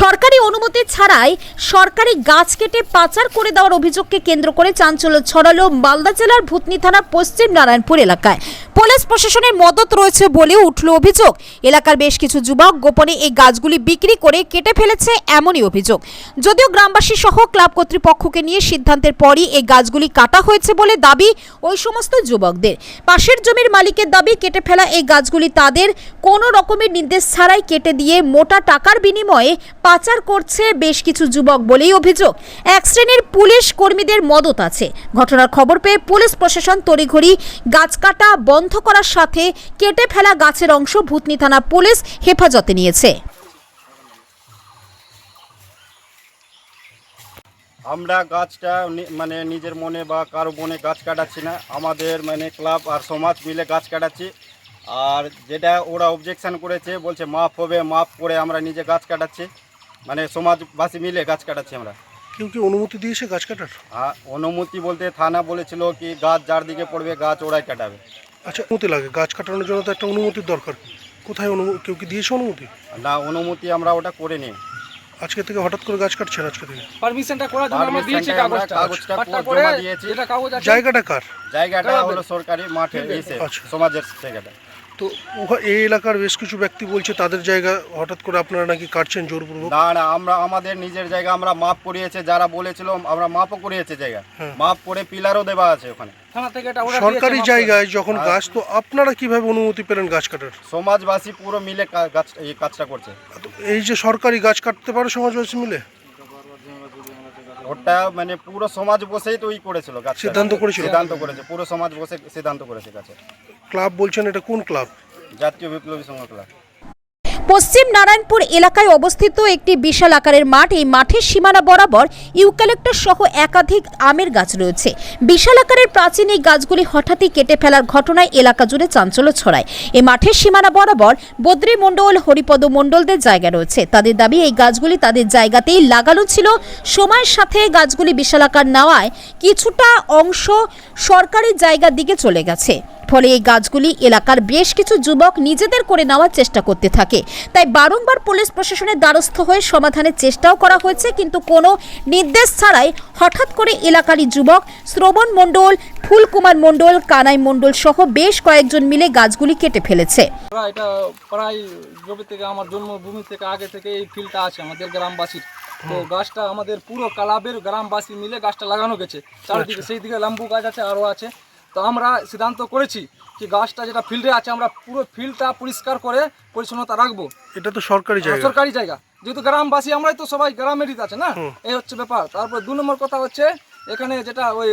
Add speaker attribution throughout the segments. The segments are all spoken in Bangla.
Speaker 1: সরকারি অনুমতি ছাড়াই সরকারি গাছ কেটে পাচার করে দেওয়ার অভিযোগকে কেন্দ্র করে চাঞ্চল্য ছড়ালো মালদা জেলার ভূতনি থানা পশ্চিম নারায়ণপুর এলাকায়। পুলিশ প্রশাসনের মদত রয়েছে বলেও উঠল অভিযোগ। এলাকার বেশ কিছু যুবক গোপনে এই গাছগুলি বিক্রি করে কেটে ফেলেছে এমনই অভিযোগ। যদিও গ্রামবাসী সহ ক্লাব কর্তৃপক্ষকে নিয়ে সিদ্ধান্তের পরই এই গাছগুলি কাটা হয়েছে বলে দাবি ওই সমস্ত যুবকদের। পাশের জমির মালিকের দাবি, কেটে ফেলা এই গাছগুলি তাদের কোনো রকমের নির্দেশ ছাড়াই কেটে দিয়ে মোটা টাকার বিনিময়ে পাচার করছে বেশ কিছু যুবক বলেই অভিযোগ। এক শ্রেণির পুলিশ কর্মীদের মদত আছে। ঘটনার খবর পেয়ে পুলিশ প্রশাসন তড়িঘড়ি গাছ কাটা বন্ধ করার সাথে কেটে ফেলা গাছের অংশ ভূতনি থানা পুলিশ হেফাজতে নিয়েছে।
Speaker 2: আমরা গাছটা মানে নিজের মনে বা কারও মনে গাছ কাটাচ্ছি না। আমাদের মানে ক্লাব আর সমাজ মিলে গাছ কাটাচ্ছি। আর যেটা ওরা অবজেকশন করেছে বলছে মাপ হবে মাফ করে আমরা নিজে গাছ কাটাচ্ছি। মানে সমাজবাসী মিলে গাছ কাটাচ্ছি আমরা।
Speaker 3: কেউ কি অনুমতি দিয়েছে গাছ কাটার
Speaker 2: আর অনুমতি বলতে থানা বলেছিল কি গাছ যার দিকে পড়বে গাছ ওরাই কাটাবে।
Speaker 3: আচ্ছা অনুমতি লাগে গাছ কাটানোর জন্য তো একটা অনুমতির দরকার কোথায় অনুমতি কেউ কি দিয়েছে অনুমতি?
Speaker 2: না অনুমতি আমরা ওটা করে নিই
Speaker 3: আজকে থেকে হঠাৎ করে গাছ কাটছেন আজকে থেকে?
Speaker 4: পারমিশনটা করার জন্য আমরা দিয়েছি কাগজটা।
Speaker 2: কাগজটা জমা
Speaker 4: করে
Speaker 2: দিয়েছি।
Speaker 4: এটা কাগজ আছে
Speaker 3: জায়গাটা কার?
Speaker 2: জায়গাটা হলো সরকারি মাঠে এসে
Speaker 3: আচ্ছা।
Speaker 2: সমাজের জায়গাটা।
Speaker 3: তো এই এলাকার বেশ কিছু ব্যক্তি বলছে তাদের জায়গা হঠাৎ করে আপনারা নাকি কাটছেন জোরপূর্বক?
Speaker 2: না না আমরা আমাদের নিজের জায়গা আমরা মাপ করিয়েছে যারা বলেছিল আমরা মাপও করিয়েছে জায়গা।
Speaker 3: হ্যাঁ।
Speaker 2: মাপ করে পিলারও দেওয়া আছে ওখানে।
Speaker 4: থানা থেকে এটা order
Speaker 3: সরকারি জায়গায় যখন গাছ তো আপনারা কীভাবে অনুমতি পেলেন গাছ কাটার?
Speaker 2: সমাজবাসী পুরো মিলে গাছ এই কাজটা করছে।
Speaker 3: তো এই যে সরকারি গাছ কাটতে পারে সমাজবাসী মিলে?
Speaker 2: ওটা মানে পুরো সমাজ বসেই তো ই করেছিল গাছ
Speaker 3: সিদ্ধান্ত করেছিল?
Speaker 2: সিদ্ধান্ত করেছে পুরো সমাজ বসে সিদ্ধান্ত করেছে গাছে।
Speaker 3: ক্লাব বলছেন এটা কোন ক্লাব?
Speaker 2: জাতীয় বিপ্লবী সংঘ ক্লাব।
Speaker 1: পশ্চিম নারায়ণপুর এলাকায় অবস্থিত একটি বিশাল আকারের মাঠ। এই মাঠের সীমানা বরাবর ইউক্যালিপ্টাস সহ একাধিক আমের গাছ রয়েছে। বিশাল আকারের প্রাচীন এই গাছগুলি হঠাৎই কেটে ফেলার ঘটনায় এলাকা জুড়ে চাঞ্চল্য ছড়ায়। এই মাঠের সীমানা বরাবর বদ্রী মণ্ডল হরিপদ মণ্ডলদের জায়গা রয়েছে। তাদের দাবি এই গাছগুলি তাদের জায়গাতেই লাগানো ছিল। সময়ের সাথে গাছগুলি বিশাল আকার নেওয়ায় কিছুটা অংশ সরকারি জায়গার দিকে চলে গেছে। ফলে এই গাছগুলি এলাকার বেশ কিছু যুবক নিজেদের করে নেওয়ার চেষ্টা করতে থাকে। তাই বারংবার পুলিশ প্রশাসনের দ্বারস্থ হয়ে সমাধানের চেষ্টাও করা হয়েছে কিন্তু কোনো নির্দেশ ছাড়াই হঠাৎ করে এলাকারই যুবক শ্রবণ মণ্ডল ফুলকুমার মণ্ডল কানাই মণ্ডল সহ বেশ কয়েকজন মিলে গাছগুলি কেটে ফেলেছে।
Speaker 4: এটা প্রায় জমি থেকে আমার জন্মভূমি থেকে আগে থেকে এই ফিল্ডটা আছে আমাদের গ্রামবাসীর। তো গাছটা আমাদের পুরো কালাবের গ্রামবাসী মিলে গাছটা লাগানো গেছে। চারিদিকে সেই দিকে লাম্বু গাছ আছে আরও আছে। তো আমরা সিদ্ধান্ত করেছি কি গাছটা যেটা ফিল্ডে আছে আমরা পুরো ফিল্ডটা পরিষ্কার করে পরিচ্ছন্নতা রাখব।
Speaker 3: এটা তো সরকারি জায়গা।
Speaker 4: সরকারি জায়গা। যেহেতু গ্রামবাসী আমরাই তো সবাই গ্রামেরই আছে না? এই হচ্ছে ব্যাপার। তারপর দু নম্বর কথা হচ্ছে এখানে যেটা ওই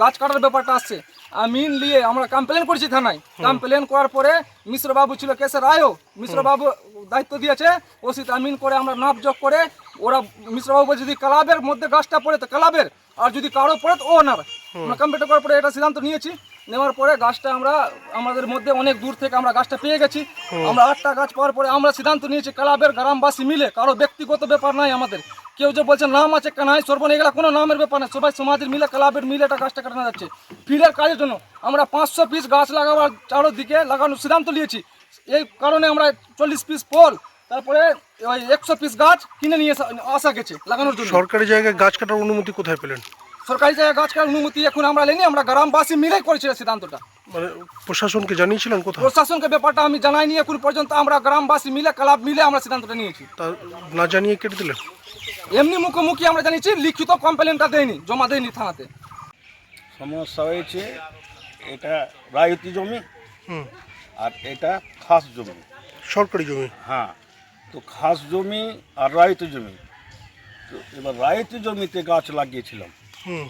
Speaker 4: গাছ কাটার ব্যাপারটা আসছে। আমিন নিয়ে আমরা কমপ্লেন করেছি থানায়। কমপ্লেন করার পরে মিশ্রবাবু ছিল কেসে রায়ও। মিশ্রবাবু দায়িত্ব দিয়েছে ওসিত আমিন করে আমরা নাপ যোগ করে ওরা মিশ্রবাবু বলছে যদি ক্লাবের মধ্যে গাছটা পড়ে তো ক্লাবের আর যদি কারও পড়ে তো ও না আমরা কমপ্লেন করার পরে এটা সিদ্ধান্ত নিয়েছি। নেওয়ার পরে গাছটা আমরা আমাদের মধ্যে অনেক দূর থেকে আমরা গাছটা পেয়ে গেছি। আমরা আটটা গাছ পাওয়ার পরে আমরা সিদ্ধান্ত নিয়েছি ক্লাবের গ্রামবাসী মিলে কারও ব্যক্তিগত ব্যাপার নাই আমাদের। কেউ যে বলছে নাম আছে কানাই সর্বন এগুলা কোনো নামের ব্যাপার না সবাই সমাজের মিলে ক্লাবের মিলে একটা গাছটা কাটানো যাচ্ছে। ফিল্ডের কাজের জন্য আমরা পাঁচশো পিস গাছ লাগাবার চারোদিকে লাগানোর সিদ্ধান্ত নিয়েছি। এই কারণে আমরা চল্লিশ পিস ফল তারপরে ওই একশো পিস গাছ কিনে নিয়ে আসা- আসা গেছে লাগানোর জন্য।
Speaker 3: সরকারি জায়গায় গাছ কাটার অনুমতি কোথায় পেলেন?
Speaker 4: সরকারি জায়গায় গাছ কাটার অনুমতি এখন আমরা লেনি আমরা গ্রামবাসী মিলে করেছি সিদ্ধান্তটা।
Speaker 3: মানে প্রশাসনকে জানিয়েছিলেন কোথায়?
Speaker 4: প্রশাসনকে ব্যাপারটা আমি জানাইনি এখন পর্যন্ত আমরা গ্রামবাসী মিলে ক্লাব মিলে আমরা সিদ্ধান্তটা নিয়েছি।
Speaker 3: তা না জানিয়ে কেটে দিলেন?
Speaker 4: এমনি মুখোমুখি আমরা জানিয়েছি লিখিত কমপ্লেনটা দেয়নি জমা দেয়নি থানাতে।
Speaker 5: সমস্যা হয়েছে এটা রায়তি জমি
Speaker 3: হুম।
Speaker 5: আর এটা খাস জমি।
Speaker 3: সরকারি জমি?
Speaker 5: হ্যাঁ তো খাস জমি আর রায়তি জমি। তো এবার রায়তি জমিতে গাছ লাগিয়েছিলাম।
Speaker 3: হুম।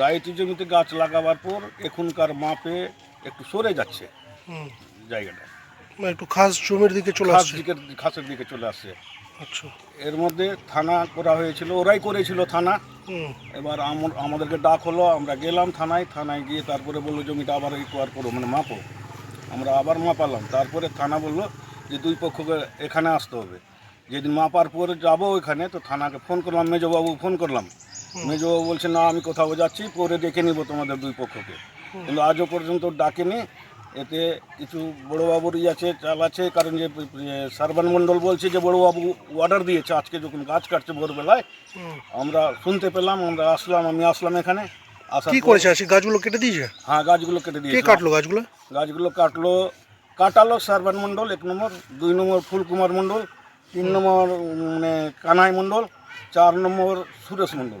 Speaker 5: রায়তি জমিতে গাছ লাগাবার পর এখনকার মাপে একটু সরে যাচ্ছে জায়গাটা।
Speaker 3: মানে একটু খাস জমির দিকে চলে আসছে।
Speaker 5: খাসের দিকে চলে আসছে।
Speaker 3: আচ্ছা।
Speaker 5: এর মধ্যে থানা করা হয়েছিল ওরাই করেছিল থানা। এবার আমাদেরকে ডাক হলো আমরা গেলাম থানায়। থানায় গিয়ে তারপরে বলল জমিটা আবার রিকোয়ার করো মানে মাপো। আমরা আবার মাপালাম। তারপরে থানা বলল যে দুই পক্ষকে এখানে আসতে হবে। যেদিন মাপার পরে যাব ওইখানে তো থানাকে ফোন করলাম মেজবাবু ফোন করলাম। মেজবাবু বলছে না আমি কোথাও যাচ্ছি পরে দেখে নিব তোমাদের দুই পক্ষকে। কিন্তু আজও পর্যন্ত ডাকেনি। এতে কিছু বড়োবাবুরই আছে চাল আছে কারণ যে সার্বান মণ্ডল বলছে যে বড়োবাবু অর্ডার দিয়েছে আজকে যখন গাছ কাটছে ভোরবেলায় আমরা শুনতে পেলাম আমরা আসলাম আমি আসলাম এখানে
Speaker 3: কি করেছে? আজকে গাছগুলো কেটে দিয়েছে?
Speaker 5: হ্যাঁ গাছগুলো কেটে
Speaker 3: কে
Speaker 5: দিয়েছে।
Speaker 3: কাটলো গাছগুলো?
Speaker 5: গাছগুলো কাটলো কাটালো সার্বান মণ্ডল এক নম্বর দুই নম্বর ফুলকুমার মণ্ডল তিন নম্বর মানে কানাই মণ্ডল চার নম্বর Suresh Mondal.